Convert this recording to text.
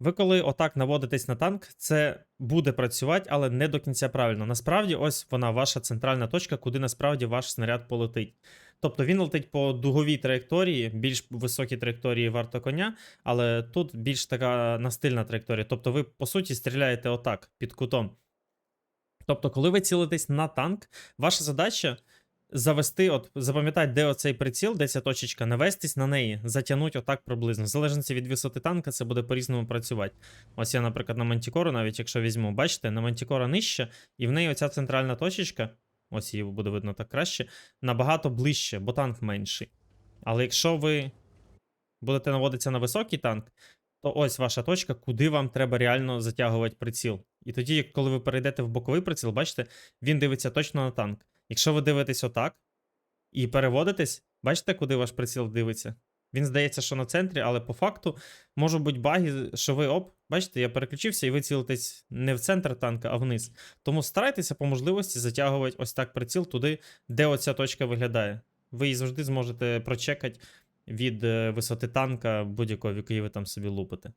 Ви коли отак наводитесь на танк, це буде працювати, але не до кінця правильно. Насправді, ось вона ваша центральна точка, куди насправді ваш снаряд полетить. Тобто він летить по дуговій траєкторії, більш високій траєкторії варто коня, але тут більш така настильна траєкторія. Тобто ви, по суті, стріляєте отак, під кутом. Тобто, коли ви цілитесь на танк, ваша задача завести, от запам'ятати, де оцей приціл, де ця точечка, навестись на неї, затягнуть отак приблизно. В залежності від висоти танка, це буде по-різному працювати. Ось я, наприклад, на Мантікору, навіть якщо візьму, бачите, на Мантікора нижче, і в неї оця центральна точечка, ось її буде видно так краще, набагато ближче, бо танк менший. Але якщо ви будете наводитися на високий танк, то ось ваша точка, куди вам треба реально затягувати приціл. І тоді, коли ви перейдете в боковий приціл, бачите, він дивиться точно на танк. Якщо ви дивитесь отак і переводитесь, бачите, куди ваш приціл дивиться? Він здається, що на центрі, але по факту можуть бути баги, що ви оп, бачите, я переключився, і ви цілитесь не в центр танка, а вниз. Тому старайтеся по можливості затягувати ось так приціл туди, де оця точка виглядає. Ви її завжди зможете прочекати від е, висоти танка будь-якого, який ви там собі лупите.